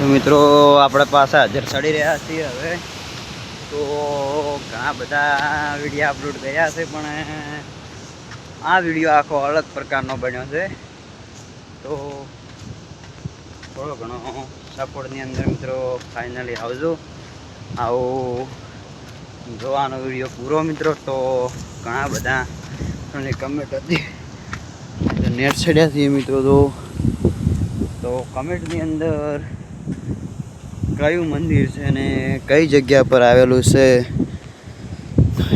તો મિત્રો, આપણે પાછા હાજર ચડી રહ્યા છીએ હવે. તો ઘણા બધા વીડિયો અપલોડ કર્યા છે, પણ આ વીડિયો આખો અલગ પ્રકારનો બન્યો છે. તો થોડો ઘણો સપોર્ટની અંદર મિત્રો ફાઇનલી આવજો. આવો જોવાનો વીડિયો પૂરો મિત્રો. તો ઘણા બધા કમેન્ટ હતી. નેટ ચડ્યા છીએ મિત્રો તો તો કમેન્ટની અંદર કયું મંદિર છે અને કઈ જગ્યા પર આવેલું છે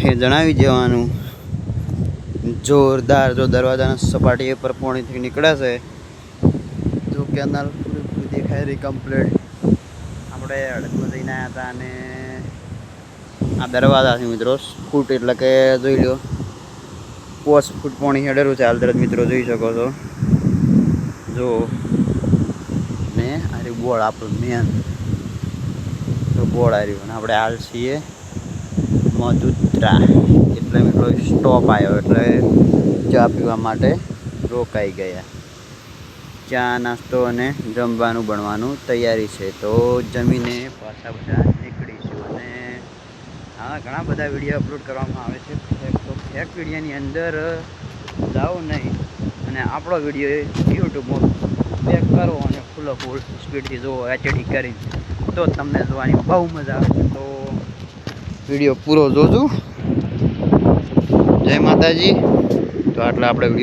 એ જણાવી દેવાનું. જોરદાર જો દરવાજાના સપાટી પર પોણીથી નીકળે છે. જો કેનાલ પૂરેપૂરી દેખાય રહી કમ્પ્લીટ આપણે અડકમાં જઈને આવ્યા હતા અને આ દરવાજા છે મિત્રો ફૂટ એટલે કે જોઈ લો પોસ ફૂટ પોણી હેડેલું છે. હાલ મિત્રો જોઈ શકો છો. જો ને આર્યું બોળ આપણું મેન. તો બોળ આ અને આપણે હાલ છીએ મધુત્રા. એટલે મિત્રો સ્ટોપ આવ્યો એટલે ચા પીવા માટે રોકાઈ ગયા. ચા, નાસ્તો અને જમવાનું બનવાનું તૈયારી છે. તો જમીને પાછા બધા નીકળીશું. અને હા, ઘણા બધા વીડિયો અપલોડ કરવામાં આવે છે. ફેક તો ફેક વિડીયાની અંદર જાઓ નહીં. અને આપણો વીડિયો યુટ્યુબમાં અને ફૂલો ફૂલ સ્પીડથી જુઓ એચડી કરી તો તમને જોવાની બહુ મજા આવે તો વીડિયો પૂરો જોજો. જય માતાજી. તો આટલા આપણે વીડિયો